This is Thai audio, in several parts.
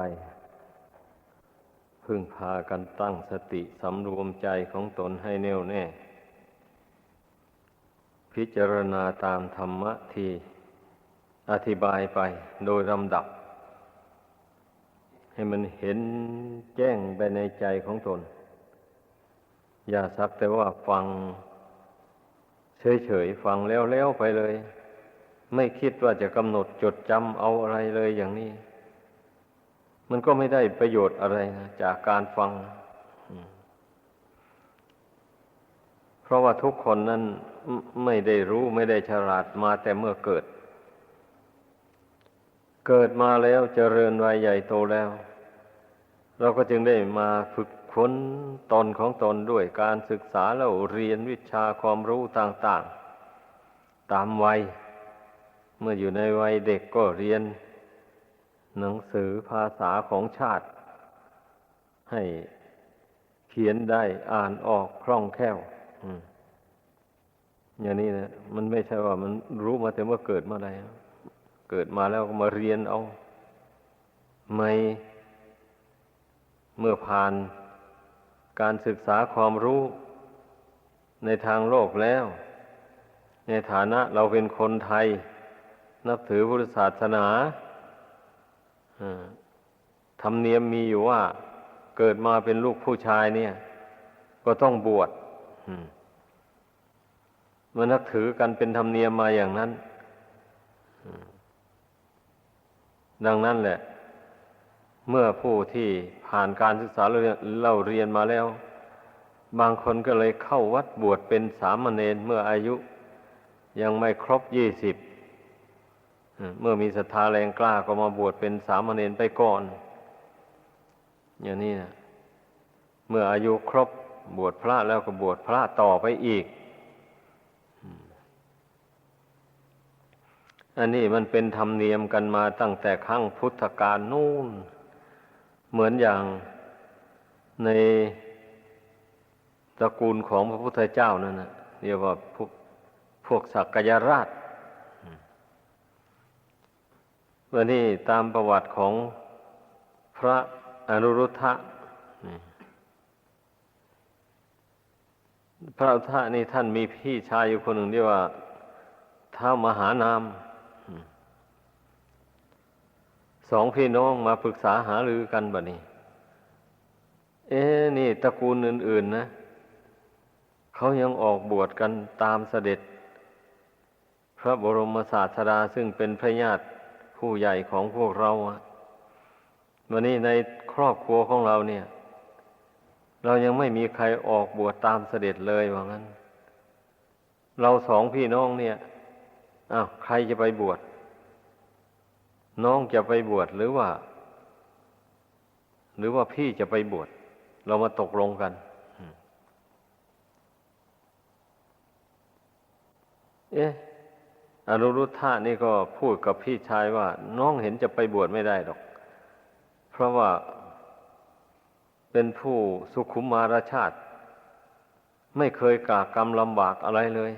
ไปพึ่งพากันตั้งสติสำรวมใจของตนให้แน่วแน่ พิจารณาตามธรรมะที่อธิบายไปโดยลำดับ ให้มันเห็นแจ้งไปในใจของตน อย่าสักแต่ว่าฟังเฉยๆฟังแล้วๆไปเลย ไม่คิดว่าจะกำหนดจดจำเอาอะไรเลยอย่างนี้ มันก็ไม่ได้ประโยชน์อะไรนะจากการฟัง เพราะว่าทุกคนนั้นไม่ได้รู้ไม่ได้ฉลาดมาแต่เมื่อเกิด เกิดมาแล้วเจริญวัยใหญ่โตแล้ว เราก็จึงได้มาฝึกค้นตนของตนด้วยการศึกษาแล้วเรียนวิชาความรู้ต่าง ๆ ตามวัย เมื่ออยู่ในวัยเด็กก็เรียน หนังสือภาษาของชาติ ให้เขียนได้อ่านออกคล่องแคล่วอย่างนี้นะมันไม่ใช่ว่ามันรู้มาแต่เมื่อเกิดมาอะไรเกิดมาแล้วก็มาเรียนเอาไม่เมื่อผ่านการศึกษาความรู้ในทางโลกแล้ว ในฐานะเราเป็นคนไทย นับถือพุทธศาสนา ธรรมเนียมมีอยู่ว่า เกิดมาเป็นลูกผู้ชายเนี่ย ก็ต้องบวชมันนับถือกันเป็นธรรมเนียมมาอย่างนั้น ดังนั้นแหละ เมื่อผู้ที่ผ่านการศึกษาเล่าเรียนมาแล้ว บางคนก็เลยเข้าวัดบวชเป็นสามเณรเมื่ออายุ ยังไม่ครบยี่สิบ เมื่อมีศรัทธาแรงกล้าก็มาบวชเป็นสามเณรไปก่อน อย่างนี้นะเมื่ออายุครบบวชพระแล้วก็บวชพระต่อไปอีก อันนี้มันเป็นธรรมเนียมกันมาตั้งแต่ครั้งพุทธกาลนู่น เหมือนอย่างในตระกูลของพระพุทธเจ้านั่นนะเรียกว่าพวกพวกสักยราช วันนี้ตามประวัติของพระอนุรุทธะพระอนุรุทธะนี่ท่านมีพี่ชายอยู่คนหนึ่งเรียกว่าท้ามหานามสองพี่น้องมาปรึกษาหารือกันบัดนี้ เอ๊นี่ตระกูลอื่น ๆ นะเขายังออกบวชกันตามเสด็จ พระบรมศาสดาซึ่งเป็นพระญาติ ผู้ใหญ่ของพวกเราวันนี้ในครอบครัวของเราเนี่ย เรายังไม่มีใครออกบวชตามเสด็จเลยว่างั้น เราสองพี่น้องเนี่ยอ้าวใครจะไปบวชน้องจะไปบวชหรือว่า หรือว่าพี่จะไปบวชเรามาตกลงกันเอ๊ะ อนุรุทธะนี่ก็พูดกับพี่ชายว่า น้องเห็นจะไปบวชไม่ได้หรอก เพราะว่าเป็นผู้สุขุมมารชาติ ไม่เคยกากรรมลำบากอะไรเลย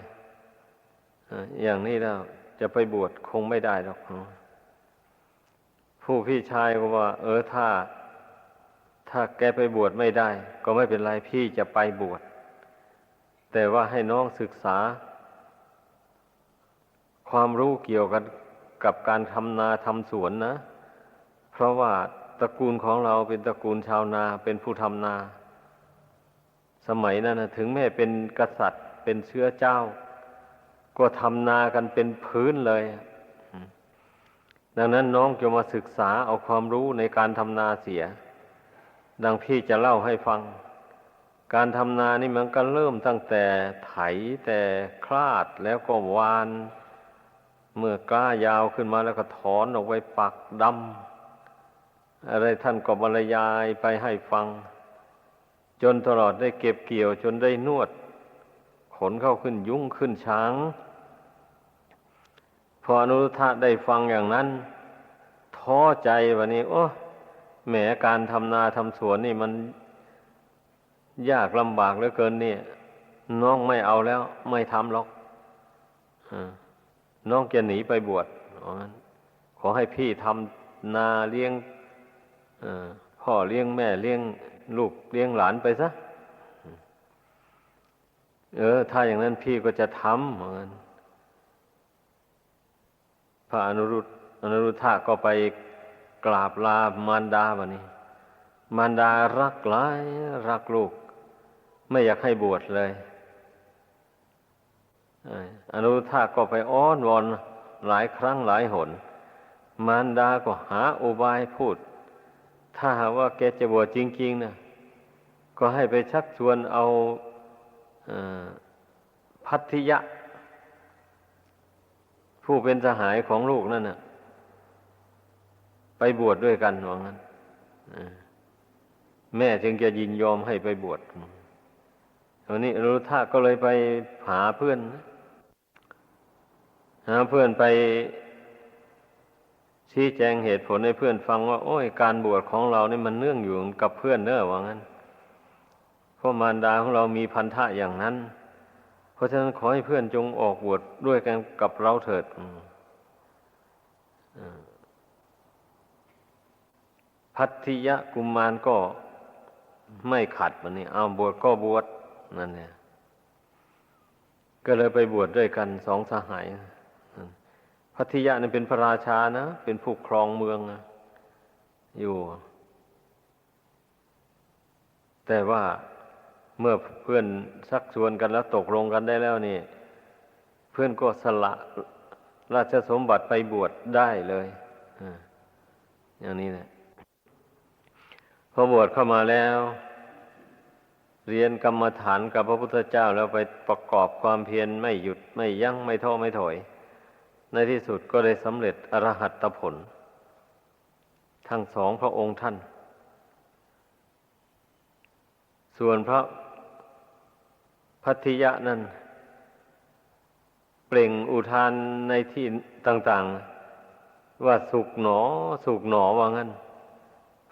อย่างนี้แล้วจะไปบวชคงไม่ได้หรอกผู้พี่ชายก็ว่า เออถ้า ถ้าแกไปบวชไม่ได้ ก็ไม่เป็นไรพี่จะไปบวชแต่ว่าให้น้องศึกษา ความรู้เกี่ยวกันกับการทำนาทำสวนนะ เพราะว่าตระกูลของเราเป็นตระกูลชาวนาเป็นผู้ทำนา สมัยนั้นนะถึงแม้เป็นกษัตริย์เป็นเชื้อเจ้า ก็ทำนากันเป็นพื้นเลย ดังนั้นน้องจะมาศึกษาเอาความรู้ในการทำนาเสีย ดังพี่จะเล่าให้ฟัง การทำนานี่มันก็เริ่มตั้งแต่ไถแต่คลาดแล้วก็วาน เมื่อกล้ายาวขึ้นมาแล้วก็ถอนออกไปปักดำอะไรท่านก็บรรยายไปให้ฟัง จนตลอดได้เก็บเกี่ยวจนได้นวด ขนเข้าขึ้นยุ่งขึ้นช้าง พออนุทธะได้ฟังอย่างนั้น ท้อใจวันนี้ โอ้แหมการทำนาทำสวนนี่มันยากลำบากเหลือเกินเนี่ยน้องไม่เอาแล้ว ไม่ทำหรอกอ่า น้องจะหนีไปบวชขอให้พี่ทำนาเลี้ยงพ่อเลี้ยงแม่เลี้ยงลูกเลี้ยงหลานไปซะ เออ ถ้าอย่างนั้นพี่ก็จะทำเหมือนพระอนุรุตอนุรุทธะก็ไปกราบลามารดาบะนี้ มารดารักหลาย รักลูก ไม่อยากให้บวชเลย อนุทธะก็ไปอ้อนวอนหลายครั้งหลายหน มารดาก็หาอุบายพูด ถ้าหาว่าแกจะบวชจริง ๆนะก็ให้ไปชักชวนเอาอพัทธิยะ ผู้เป็นสหายของลูกนั่นน่ะไปบวชดด้วยกันว่างั้นแม่จึงจะยินยอมให้ไปบวชตอนนี้อนุรุทธะก็เลยไปหาเพื่อนนะ หาเพื่อนไปชี้แจงเหตุผลให้เพื่อนฟังว่า โอ้ยการบวชของเราเนี่ยมันเนื่องอยู่กับเพื่อนเนอะว่างั้นเพราะมารดาของเรามีพันธะอย่างนั้น เพราะฉะนั้นขอให้เพื่อนจงออกบวชดด้วยกันกับเราเถิดพัทธิยะกุมมารก็ไม่ขัดมันนี่เอาบวชก็บวชนั่นเนี่ย ก็เลยไปบวชดด้วยกันสองสหาย พัทยะนี่เป็นพระราชานะ เป็นผู้ครองเมืองนะอยู่ แต่ว่าเมื่อเพื่อนชักชวนกันแล้วตกลงกันได้แล้วนี่ เพื่อนก็สละราชสมบัติไปบวชได้เลยอย่างนี้นะพอบวชเข้ามาแล้ว เรียนกรรมฐานกับพระพุทธเจ้าแล้วไปประกอบความเพียรไม่หยุดไม่ยั้งไม่ท้อไม่ถอย ในที่สุดก็ได้สำเร็จอรหัตผล ทั้งสองพระองค์ท่าน ส่วนพระพัทิยะนั้น เปล่งอุทานในที่ต่างๆ ว่าสุกหนอ สุกหนอว่างั้น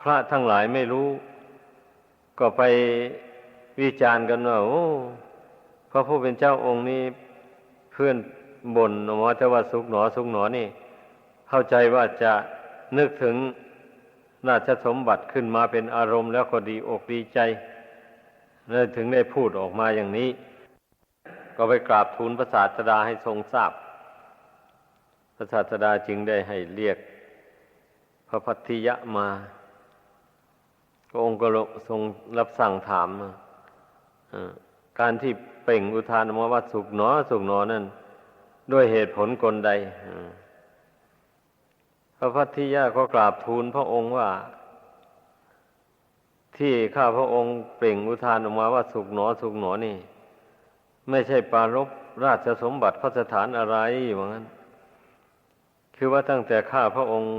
พระทั้งหลายไม่รู้ ก็ไปวิจารณ์กันว่าโอ้พระผู้เป็นเจ้าองค์นี้เพื่อน บ่นออกมาแต่ว่าสุกหนอสุกหนอนี่ เข้าใจว่าจะนึกถึงราชสมบัติขึ้นมาเป็นอารมณ์แล้วก็ดีอกดีใจเลยถึงได้พูดออกมาอย่างนี้ ก็ไปกราบทูลพระศาสดาให้ทรงทราบ พระศาสดาจึงได้ให้เรียก พระพัทธิยะมาพระองค์ก็ทรงรับสั่งถามการที่เป่งอุทานออกมาว่าสุกหนอ สุกหนอนั่น ด้วยเหตุผลกลใดพระพัทธิยะก็กราบทูลพระองค์ว่า ที่ข้าพระองค์เปล่งอุทานออกมาว่าสุกหนอสุกหนอนี่ ไม่ใช่ปารบราชสมบัติพระสถานอะไรว่างนั้น คือว่าตั้งแต่ข้าพระองค์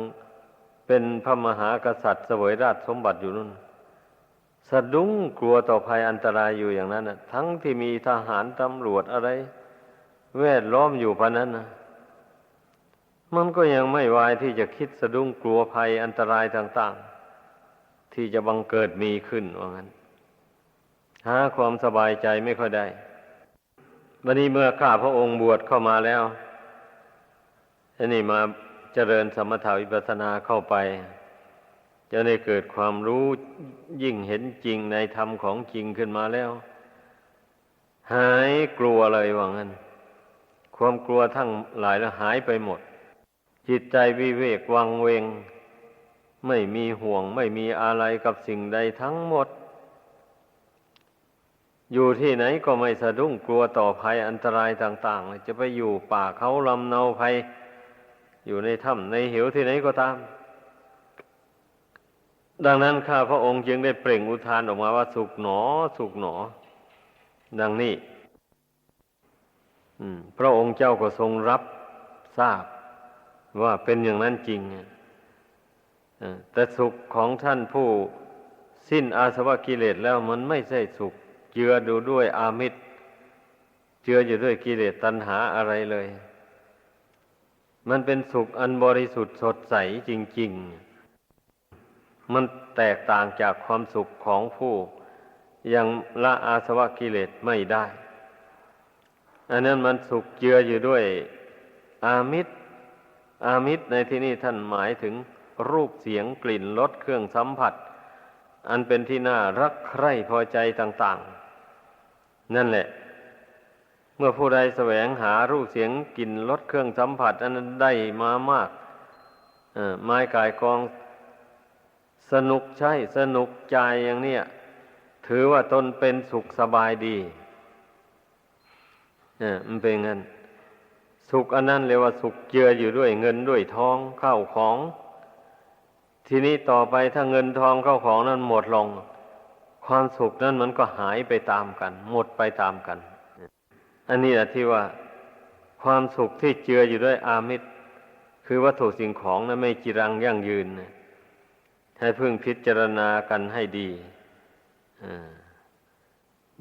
เป็นพระมหากษัตริย์เสวยราชสมบัติอยู่นั่นสะดุ้งกลัวต่อภัยอันตรายอยู่อย่างนั้นทั้งที่มีทหารตำรวจอะไร แวดล้อมอยู่พะนั้นนะมันก็ยังไม่วายที่จะคิดสะดุ้งกลัวภัยอันตรายต่าง ๆ ที่จะบังเกิดมีขึ้นว่างั้น หาความสบายใจไม่ค่อยได้วันนี้เมื่อข้าพระองค์บวชเข้ามาแล้วอันนี้มาเจริญสมถาวิปัสสนาเข้าไป จะได้เกิดความรู้ยิ่งเห็นจริงในธรรมของจริงขึ้นมาแล้ว หายกลัวเลยว่างั้น ความกลัวทั้งหลายล้วหายไปหมด จิตใจวิเวกวังเวง ไม่มีห่วงไม่มีอะไรกับสิ่งใดทั้งหมด อยู่ที่ไหนก็ไม่สะดุ้งกลัวต่อภัยอันตรายต่างๆ จะไปอยู่ป่าเขาลำเนาภัย อยู่ในถ้ำในเหวที่ไหนก็ตาม ดังนั้นข้าพระองค์จึงได้เปล่งอุทานออกมาว่าสุกหนอ สุกหนอ ดังนี้ พระองค์เจ้าก็ทรงรับทราบว่าเป็นอย่างนั้นจริงแต่สุขของท่านผู้สิ้นอาสวะกิเลสแล้วมันไม่ใช่สุข เจือดูด้วยอามิตร เจืออยู่ด้วยกิเลสตัณหาอะไรเลย มันเป็นสุขอันบริสุทธิ์สดใสจริง ๆ มันแตกต่างจากความสุขของผู้ ยังละอาสวะกิเลสไม่ได้ อันนั้นมันสุกเจืออยู่ด้วยอามิตร อามิตรในที่นี้ท่านหมายถึงรูปเสียงกลิ่นรสเครื่องสัมผัส อันเป็นที่น่ารักใคร่พอใจต่าง ๆ นั่นแหละ เมื่อผู้ใดแสวงหารูปเสียงกลิ่นรสเครื่องสัมผัส อันนั้นได้มามากอ่อไม้กายกองสนุกใช่สนุกใจอย่างเนี้ยถือว่าตนเป็นสุขสบายดี เนี่ยมันเป็นงั้น สุขอันนั้นเรียกว่าสุขเจืออยู่ด้วยเงินด้วยทองเข้าของ ทีนี้ต่อไปถ้าเงินทองเข้าของนั้นหมดลง ความสุขนั้นมันก็หายไปตามกัน หมดไปตามกัน อันนี้แหละที่ว่า ความสุขที่เจืออยู่ด้วยอามิตร คือวัตถุสิ่งของนั้นไม่จีรังยั่งยืนนะให้พึ่งพิจารณากันให้ดี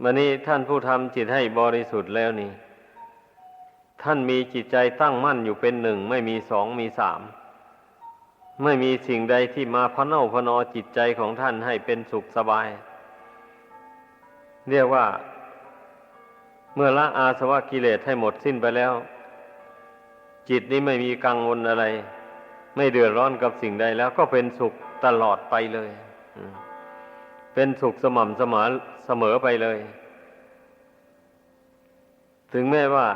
มันนี้ท่านผู้ทำจิตให้บริสุทธิ์แล้วนี่ ท่านมีจิตใจตั้งมั่นอยู่เป็นหนึ่ง ไม่มีสองมีสามไม่มีสิ่งใดที่มาพะเน่าพะนอจิตใจของท่านให้เป็นสุขสบาย เรียกว่า เมื่อละอาสวะกิเลสให้หมดสิ้นไปแล้ว จิตนี้ไม่มีกังวลอะไร ไม่เดือดร้อนกับสิ่งใดแล้วก็เป็นสุขตลอดไปเลย เป็นสุขสม่ำเสมอเสมอไปเลย ถึงแม้ว่า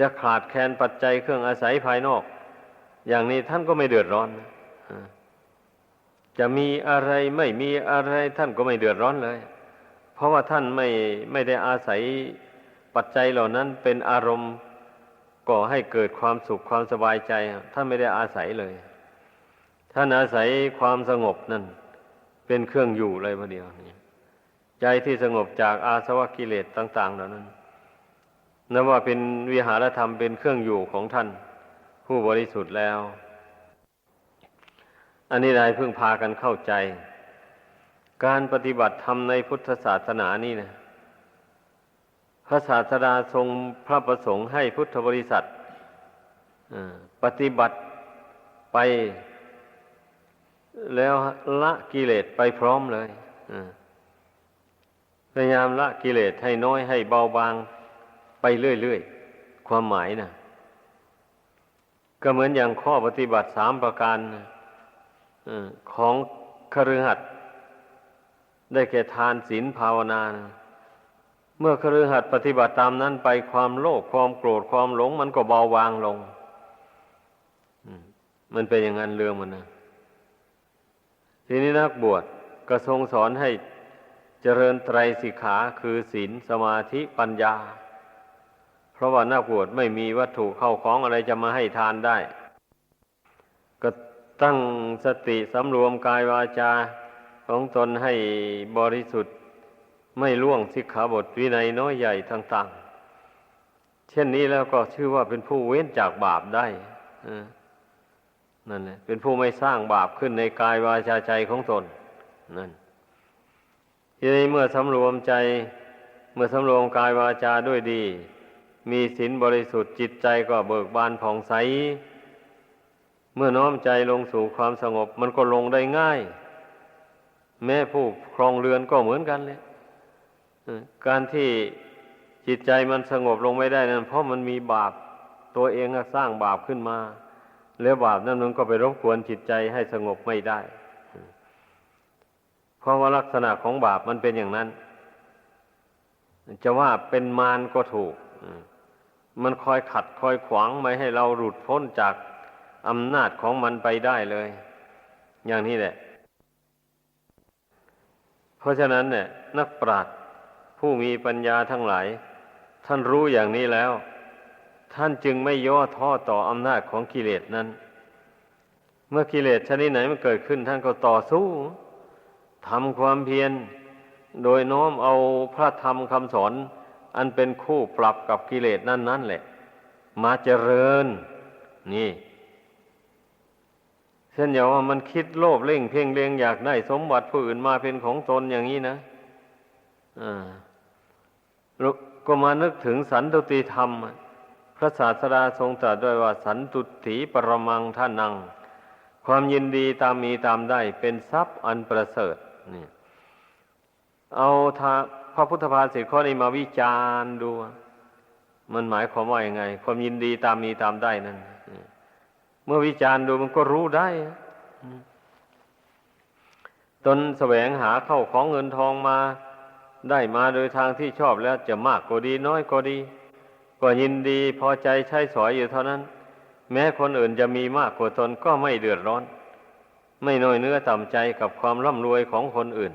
จะขาดแคลนปัจจัยเครื่องอาศัยภายนอก อย่างนี้ท่านก็ไม่เดือดร้อนนะจะมีอะไรไม่มีอะไรท่านก็ไม่เดือดร้อนเลย เพราะว่าท่านไม่ไม่ได้อาศัยปัจจัยเหล่านั้นเป็นอารมณ์ก่อให้เกิดความสุขความสบายใจ ท่านไม่ได้อาศัยเลย ท่านอาศัยความสงบนั่น เป็นเครื่องอยู่เลยพอเดียวนี่ใจที่สงบจากอาสวะกิเลสต่าง ๆ เหล่านั้น นับว่าเป็นวิหารธรรมเป็นเครื่องอยู่ของท่าน ผู้บริสุทธิ์แล้ว อันนี้ได้เพิ่งพากันเข้าใจ การปฏิบัติธรรมในพุทธศาสนานี่นะพระศาสดาทรงพระประสงค์ให้พุทธบริษัทปฏิบัติไปแล้วละกิเลสไปพร้อมเลยพยายามละกิเลสให้น้อยให้เบาบาง ไปเรื่อยๆ ความหมายนะก็เหมือนอย่างข้อปฏิบัติสามประการของคฤหัสถ์ได้แก่ทานศีลภาวนานะเมื่อคฤหัสถ์ปฏิบัติตามนั้นไปความโลภความโกรธความหลง มันก็เบาบางลงมันเป็นอย่างนั้นเรื่องมันนะทีนี้นักบวชก็ทรงสอนให้เจริญไตรสิกขาคือศีลสมาธิปัญญา เพราะว่านักบวชไม่มีวัตถุเข้าของอะไรจะมาให้ทานได้ ก็ตั้งสติสำรวมกายวาจาของตนให้บริสุทธิ์ไม่ล่วงสิกขาบทวินัยน้อยใหญ่ต่างๆ เช่นนี้แล้วก็ชื่อว่าเป็นผู้เว้นจากบาปได้นั่นแหละเป็นผู้ไม่สร้างบาปขึ้นในกายวาจาใจของตนนั่นทีนี้เมื่อสำรวมใจ เมื่อสำรวมกายวาจาด้วยดี มีศีลบริสุทธิ์จิตใจก็เบิกบานผ่องใส เมื่อน้อมใจลงสู่ความสงบ มันก็ลงได้ง่าย แม้ผู้ครองเรือนก็เหมือนกันเลยการที่จิตใจมันสงบลงไม่ได้นั้นเพราะมันมีบาปตัวเองสร้างบาปขึ้นมา แล้วบาปนั้นมันก็ไปรบกวนจิตใจให้สงบไม่ได้ เพราะว่าลักษณะของบาปมันเป็นอย่างนั้น จะว่าเป็นมารก็ถูก มันคอยขัดคอยขวางไม่ให้เราหลุดพ้นจากอำนาจของมันไปได้เลย อย่างนี้แหละ เพราะฉะนั้นเนี่ย นักปราชญ์ผู้มีปัญญาทั้งหลาย ท่านรู้อย่างนี้แล้ว ท่านจึงไม่ย่อท้อต่ออำนาจของกิเลสนั้น เมื่อกิเลสชนิดไหนมันเกิดขึ้น ท่านก็ต่อสู้ทำความเพียร โดยน้อมเอาพระธรรมคำสอน อันเป็นคู่ปรับกับกิเลสนั่นนั่นแหละ มาเจริญ นี่เช่นอย่างว่ามันคิดโลภเร่งเพ่งเล็งอยากได้สมบัติผู้อื่นมาเป็นของตนอย่างนี้นะอ่าก็มานึกถึงสันตุติธรรม พระศาสดาทรงตรัสด้วยว่า สันตุถีปรมังท่านัง ความยินดีตามมีตามได้เป็นทรัพย์อันประเสริฐนี่เอาทา ระพุทธภาษิตข้อนี้มาวิจารณ์ดู มันหมายความว่าอย่างไง ความยินดีตามมีตามได้นั่นเมื่อวิจารณ์ดูมันก็รู้ได้ตนแสวงหาเข้าของเงินทองมา ได้มาโดยทางที่ชอบแล้วจะมากก็ดีน้อยก็ดี ก็ยินดีพอใจใช้สอยอยู่เท่านั้น แม้คนอื่นจะมีมากกว่าตนก็ไม่เดือดร้อน ไม่น้อยเนื้อต่ำใจกับความร่ำรวยของคนอื่น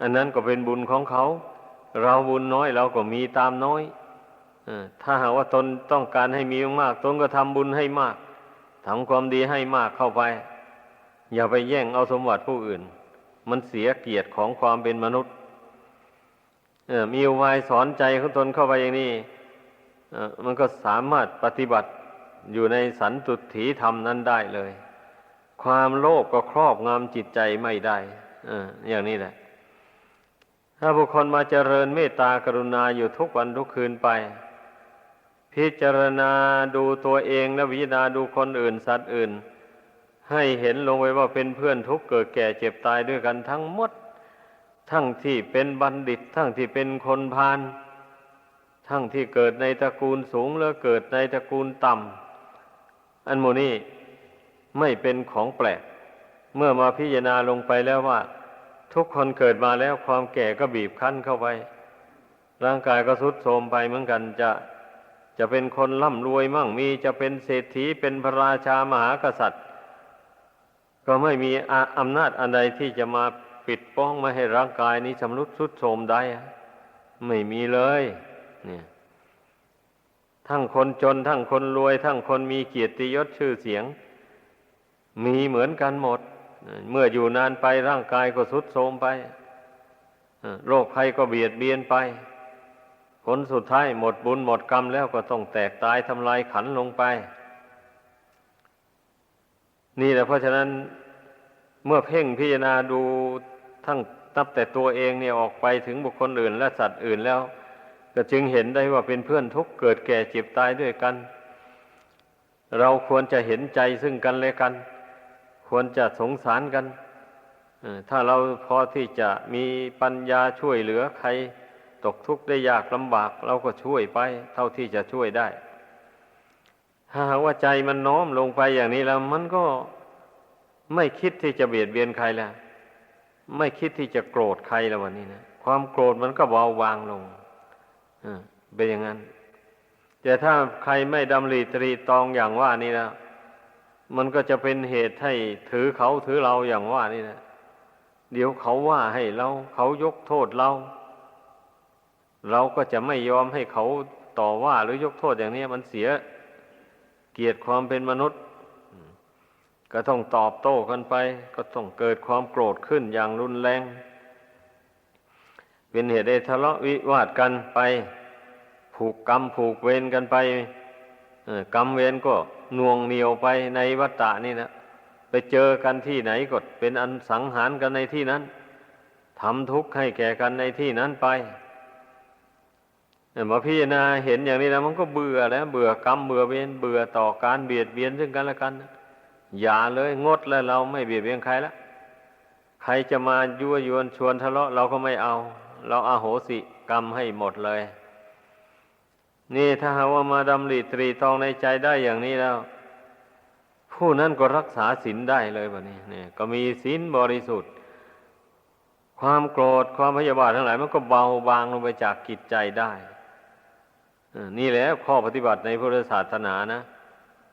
อันนั้นก็เป็นบุญของเขา เราบุญน้อยเราก็มีตามน้อยอถ้าหากว่าตนต้องการให้มีมาก ตนก็ทำบุญให้มากทำความดีให้มากเข้าไป อย่าไปแย่งเอาสมบัติผู้อื่น มันเสียเกียรติของความเป็นมนุษย์เอมีอุบายสอนใจของตนเข้าไปอย่างนี้เอมันก็สามารถปฏิบัติอยู่ในสันตุถีธรรมนั้นได้เลย ความโลภก็ครอบงำจิตใจไม่ได้เออย่างนี้แหละ ถ้าบุคคลมาเจริญเมตตากรุณาอยู่ทุกวันทุกคืนไป พิจารณาดูตัวเองและวิจารณาดูคนอื่นสัตว์อื่น ให้เห็นลงไว้ว่าเป็นเพื่อนทุกเกิดแก่เจ็บตายด้วยกันทั้งหมด ทั้งที่เป็นบัณฑิต ทั้งที่เป็นคนพาลทั้งที่เกิดในตระกูลสูงและเกิดในตระกูลต่ำอันโมนี้ไม่เป็นของแปลก เมื่อมาพิจารณาลงไปแล้วว่า ทุกคนเกิดมาแล้วความแก่ก็บีบคั้นเข้าไป ร่างกายก็ทรุดโทรมไปเหมือนกันจะจะเป็นคนร่ำรวยมั่งมีจะเป็นเศรษฐีเป็นพระราชามหากษัตริย์ ก็ไม่มีอำนาจอันใดที่จะมาปิดป้องไม่ให้ร่างกายนี้ชำรุดทรุดโทรมได้ ไม่มีเลยเนี่ยทั้งคนจนทั้งคนรวย ทั้งคนมีเกียรติยศชื่อเสียง มีเหมือนกันหมด เมื่ออยู่นานไปร่างกายก็ทรุดโทรมไปโรคภัยก็เบียดเบียนไป ผลสุดท้ายหมดบุญหมดกรรมแล้วก็ต้องแตกตายทำลายขันลงไป นี่แหละเพราะฉะนั้นเมื่อเพ่งพิจารณาดูทั้งนับแต่ตัวเองเนี่ยออกไปถึงบุคคลอื่น และสัตว์อื่นแล้ว ก็จึงเห็นได้ว่าเป็นเพื่อนทุกเกิดแก่เจ็บตายด้วยกัน เราควรจะเห็นใจซึ่งกันและกัน ควรจะสงสารกันถ้าเราพอที่จะมีปัญญาช่วยเหลือใครตกทุกข์ได้ยากลำบาก เราก็ช่วยไป เท่าที่จะช่วยได้ ถ้าหากว่าใจมันน้อมลงไปอย่างนี้แล้ว มันก็ไม่คิดที่จะเบียดเบียนใครแล้วไม่คิดที่จะโกรธใครแล้ววันนี้นะความโกรธมันก็เบาบางลงเป็นอย่างนั้น แต่ถ้าใครไม่ดำริตรีตองอย่างว่านี่แล้ว มันก็จะเป็นเหตุให้ถือเขาถือเราอย่างว่านี่นะเดี๋ยวเขาว่าให้เรา เขายกโทษเรา เราก็จะไม่ยอมให้เขาต่อว่าหรือยกโทษอย่างนี้มันเสียเกียรติความเป็นมนุษย์ ก็ต้องตอบโต้กันไป ก็ต้องเกิดความโกรธขึ้นอย่างรุนแรง เป็นเหตุให้ทะเลาะวิวาทกันไป ผูกกรรมผูกเวรกันไป กรรมเวรก็น่วงเหนียวไปในวัฏฏะนี่นะไปเจอกันที่ไหนก็เป็นอันสังหารกันในที่นั้นทำทุกข์ให้แก่กันในที่นั้นไปเออมาพี่นาเห็นอย่างนี้แล้วมันก็เบื่อแล้ว เบื่อกรรมเบื่อเวรเบื่อต่อการเบียดเบียนซึ่งกันและกันอย่าเลยงดแล้วเราไม่เบียดเบียนใครละใครจะมายั่วยวนชวนทะเลาะเราก็ไม่เอา เราอาโหสิกรรมให้หมดเลย นี่ถ้าหาว่ามาดำริตรีตองในใจได้อย่างนี้แล้ว ผู้นั้นก็รักษาศีลได้เลยแบบนี้เนี่ย ก็มีศีลบริสุทธิ์ ความโกรธความพยาบาททั้งหลาย มันก็เบาบางลงไปจากกิจใจได้นี่แหละข้อปฏิบัติในพุทธศาสนานะ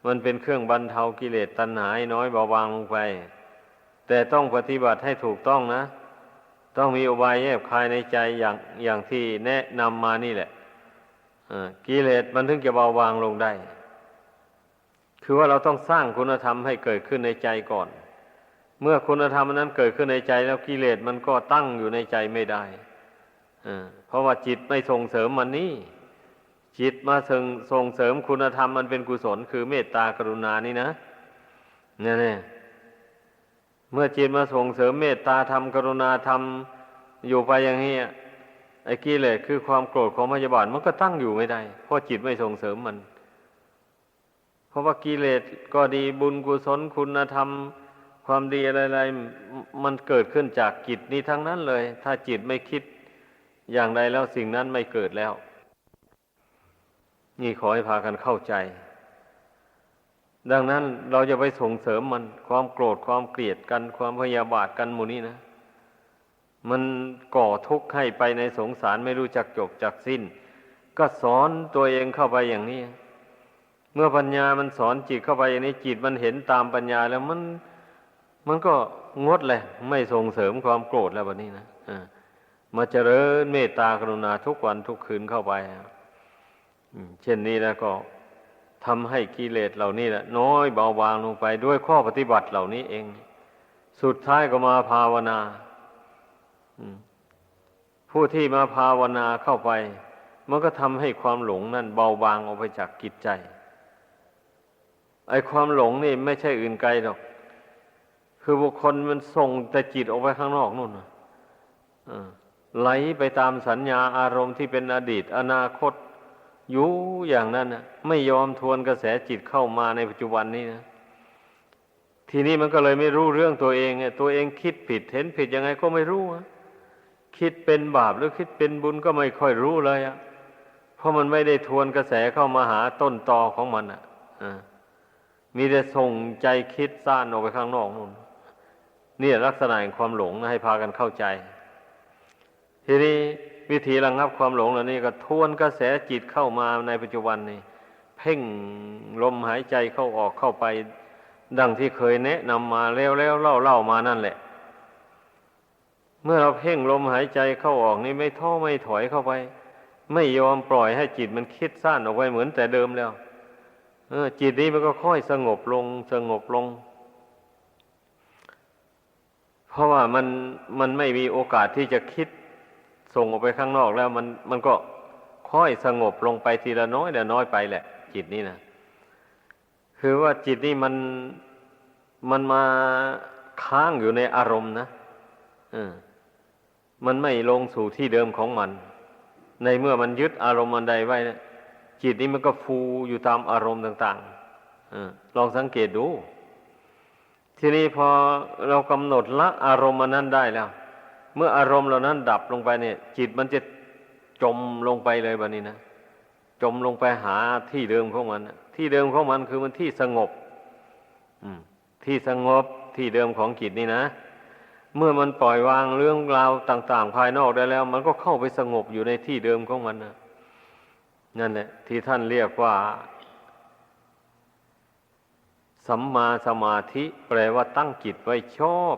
มันเป็นเครื่องบรรเทากิเลสตัณหาน้อยเบาบางลงไป แต่ต้องปฏิบัติให้ถูกต้องนะ ต้องมีอุบายแยบคายในใจอย่างอย่างที่แนะนำมานี่แหละ กิเลสมันถึงจะเบาบางลงได้ คือว่าเราต้องสร้างคุณธรรมให้เกิดขึ้นในใจก่อน เมื่อคุณธรรมนั้นเกิดขึ้นในใจแล้วกิเลสมันก็ตั้งอยู่ในใจไม่ได้เพราะว่าจิตไม่ส่งเสริมมันนี่ จิตมาส่งส่งเสริมคุณธรรมมันเป็นกุศล คือเมตตากรุณานี่นะเนี่ยเนี่ยเมื่อจิตมาส่งเสริมเมตตาธรรมกรุณาธรรมอยู่ไปอย่างนี้ ไอ้กิเลสคือความโกรธของพยาบาทมันก็ตั้งอยู่ไม่ได้ เพราะจิตไม่ส่งเสริมมัน เพราะว่ากิเลสก็ดีบุญกุศลคุณธรรม ความดีอะไรๆมันเกิดขึ้นจากจิตนี้ทั้งนั้นเลย ถ้าจิตไม่คิดอย่างใดแล้วสิ่งนั้นไม่เกิดแล้ว นี่ขอให้พากันเข้าใจ ดังนั้นเราจะไปส่งเสริมมันความโกรธความเกลียดกันความพยาบาทกันหมู่นี้นะ มันก่อทุกข์ให้ไปในสงสารไม่รู้จักจบจักสิ้น ก็สอนตัวเองเข้าไปอย่างนี้ เมื่อปัญญามันสอนจิตเข้าไปอย่างนี้จิตมันเห็นตามปัญญาแล้วมัน มันก็งดเลยไม่ส่งเสริมความโกรธแล้วแบบนี้นะมาเจริญเมตตากรุณาทุกวันทุกคืนเข้าไปเช่นนี้แล้วก็ทำให้กิเลสเหล่านี้แหละน้อยเบาบางลงไปด้วยข้อปฏิบัติเหล่านี้เอง สุดท้ายก็มาภาวนา ผู้ที่มาภาวนาเข้าไป มันก็ทำให้ความหลงนั่นเบาบางออกไปจากกิจใจ ไอ้ความหลงนี่ไม่ใช่อื่นไกลหรอก คือบุคคลมันส่งแต่จิตออกไปข้างนอกนู่นไหลไปตามสัญญาอารมณ์ที่เป็นอดีต อนาคตอยู่อย่างนั้นนะไม่ยอมทวนกระแสจิตเข้ามาในปัจจุบันนี้นะทีนี้มันก็เลยไม่รู้เรื่องตัวเองไงตัวเองคิดผิดเห็นผิดยังไงก็ไม่รู้อะ คิดเป็นบาปหรือคิดเป็นบุญก็ไม่ค่อยรู้เลยอะเพราะมันไม่ได้ทวนกระแสเข้ามาหาต้นตอของมันอะอ่ามีแต่ส่งใจคิดซ่านออกไปข้างนอกนู่นนี่ลักษณะแห่งความหลงนะให้พากันเข้าใจ ทีนี้วิธีระงับความหลงเหล่านี้ก็ทวนกระแสจิตเข้ามาในปัจจุบันนี่เพ่งลมหายใจเข้าออกเข้าไป ดังที่เคยแนะนำมาแล้วแล้วเล่าเล่ามานั่นแหละ เมื่อเราเพ่งลมหายใจเข้าออกนี่ไม่ท้อไม่ถอยเข้าไป ไม่ยอมปล่อยให้จิตมันคิดสั้นออกไปเหมือนแต่เดิมแล้ว เออ จิตนี้มันก็ค่อยสงบลงสงบลง เพราะว่ามันมันไม่มีโอกาสที่จะคิดส่งออกไปข้างนอกแล้ว มันมันก็ค่อยสงบลงไปทีละน้อยละน้อยไปแหละ จิตนี้นะคือว่าจิตนี่มันมันมาค้างอยู่ในอารมณ์นะเออ มันไม่ลงสู่ที่เดิมของมัน ในเมื่อมันยึดอารมณ์อันใดไว้นะจิตนี้มันก็ฟูอยู่ตามอารมณ์ต่างๆอลองสังเกตดู ทีนี้พอเรากำหนดละอารมณ์อันนั้นได้แล้ว เมื่ออารมณ์เหล่านั้นดับลงไปเนี่ย จิตมันจะจมลงไปเลยแบบนี้นะจมลงไปหาที่เดิมของมันที่เดิมของมันคือมันที่สงบอืมที่สงบที่เดิมของจิตนี่นะ เมื่อมันปล่อยวางเรื่องราวต่าง ๆ ภายนอกได้แล้ว มันก็เข้าไปสงบอยู่ในที่เดิมของมันนะนั่นแหละที่ท่านเรียกว่า สัมมาสมาธิ แปลว่าตั้งจิตไว้ชอบ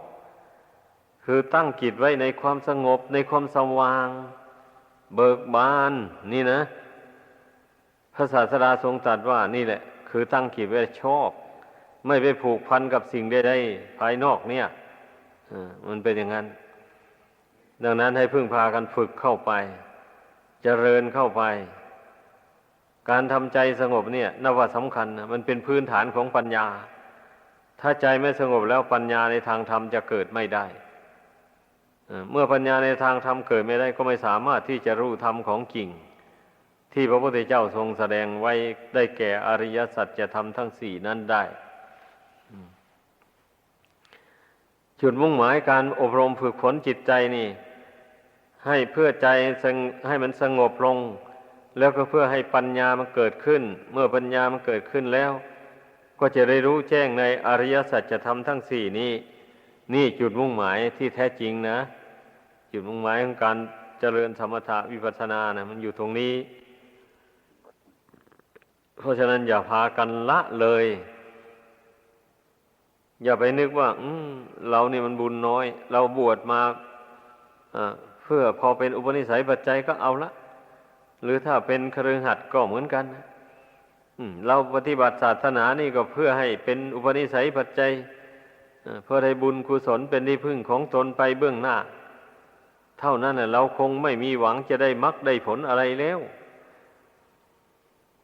คือตั้งจิตไว้ในความสงบ ในความสว่าง เบิกบาน นี่นะพระศาสดาทรงตรัสว่านี่แหละ คือตั้งจิตไว้ชอบ ไม่ไปผูกพันกับสิ่งใดๆภายนอกเนี่ย มันเป็นอย่างนั้น ดังนั้นให้พึ่งพากันฝึกเข้าไปเจริญเข้าไป การทำใจสงบเนี่ยนับว่าสำคัญนะมันเป็นพื้นฐานของปัญญา ถ้าใจไม่สงบแล้วปัญญาในทางธรรมจะเกิดไม่ได้เอ่อเมื่อปัญญาในทางธรรมเกิดไม่ได้ก็ไม่สามารถที่จะรู้ธรรมของจริง ที่พระพุทธเจ้าทรงแสดงไว้ได้แก่อริยสัจจะทำทั้งสี่นั้นได้ จุดมุ่งหมายการอบรมฝึกฝนจิตใจนี่ ให้เพื่อใจให้มันสงบลง แล้วก็เพื่อให้ปัญญามันเกิดขึ้น เมื่อปัญญามันเกิดขึ้นแล้ว ก็จะได้รู้แจ้งในอริยสัจธรรมทั้งสี่นี้ นี่จุดมุ่งหมายที่แท้จริงนะ จุดมุ่งหมายของการเจริญสมถะวิปัสสนานะมันอยู่ตรงนี้ เพราะฉะนั้นอย่าพากันละเลย อย่าไปนึกว่า อืมเรานี่มันบุญน้อย เราบวชมาเพื่อพอเป็นอุปนิสัยปัจจัยก็เอาละ หรือถ้าเป็นครือหัดก็เหมือนกันอืเราปฏิบัติศาสนานี่ก็เพื่อให้เป็นอุปนิสัยปัจจัยเพื่อให้บุญกุศลเป็นที่พึ่งของตนไปเบื้องหน้า เท่านั้นเราคงไม่มีหวังจะได้มรรคได้ผลอะไรแล้ว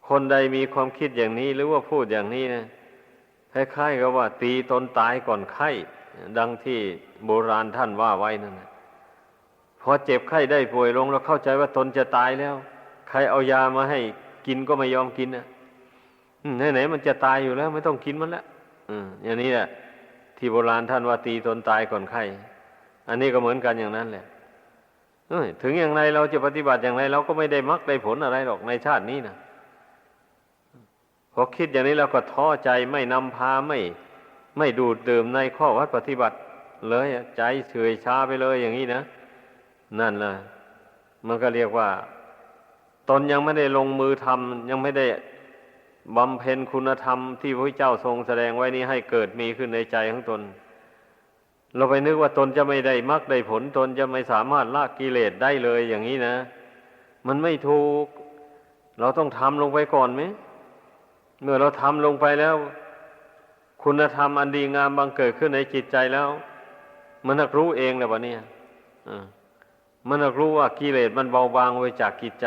คนใดมีความคิดอย่างนี้หรือว่าพูดอย่างนี้นะ คล้ายๆกับว่า ตีตนตายก่อนไข้ ดังที่โบราณท่านว่าไว้นั่นนะพอเจ็บไข้ได้ป่วยลงแล้วเข้าใจว่าตนจะตายแล้ว ใครเอายามาให้กินก็ไม่ยอมกินนะไหนๆมันจะตายอยู่แล้ว ไม่ต้องกินมันแล้วอืมอย่างนี้แหละที่โบราณท่านว่าตีตนตายก่อนไข้ อันนี้ก็เหมือนกันอย่างนั้นแหละเอ้ยถึงอย่างไรเราจะปฏิบัติอย่างไรเราก็ไม่ได้มรรคได้ผลอะไรหรอกในชาตินี้นะ พอคิดอย่างนี้เราก็ท้อใจไม่นำพาไม่ ไม่ดูดดื่มในข้อวัดปฏิบัติ เลยใจเฉยชาไปเลยอย่างนี้นะนั่นนะมันก็เรียกว่า ตนยังไม่ได้ลงมือทำยังไม่ได้บำเพ็ญคุณธรรมที่พระเจ้าทรงแสดงไว้นี้ให้เกิดมีขึ้นในใจของตน เราไปนึกว่าตนจะไม่ได้มรรคได้ผลตนจะไม่สามารถละกิเลสได้เลยอย่างนี้นะ มันไม่ถูก เราต้องทำลงไปก่อนไหม เมื่อเราทำลงไปแล้ว คุณธรรมอันดีงามบังเกิดขึ้นในจิตใจแล้ว มันนักรู้เองและวะเนี่ยมันนักรู้ว่ากิเลสมันเบาบางไปจากจิตใจ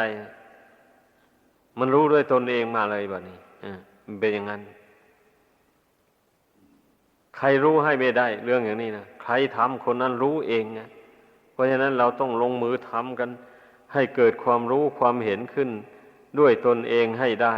มันรู้ด้วยตนเองมาเลยแบบนี้มันเป็นอย่างนั้น ใครรู้ให้ไม่ได้ เรื่องอย่างนี้นะใครทำคนนั้นรู้เองนะเพราะฉะนั้นเราต้องลงมือทำกัน ให้เกิดความรู้ความเห็นขึ้น ด้วยตนเองให้ได้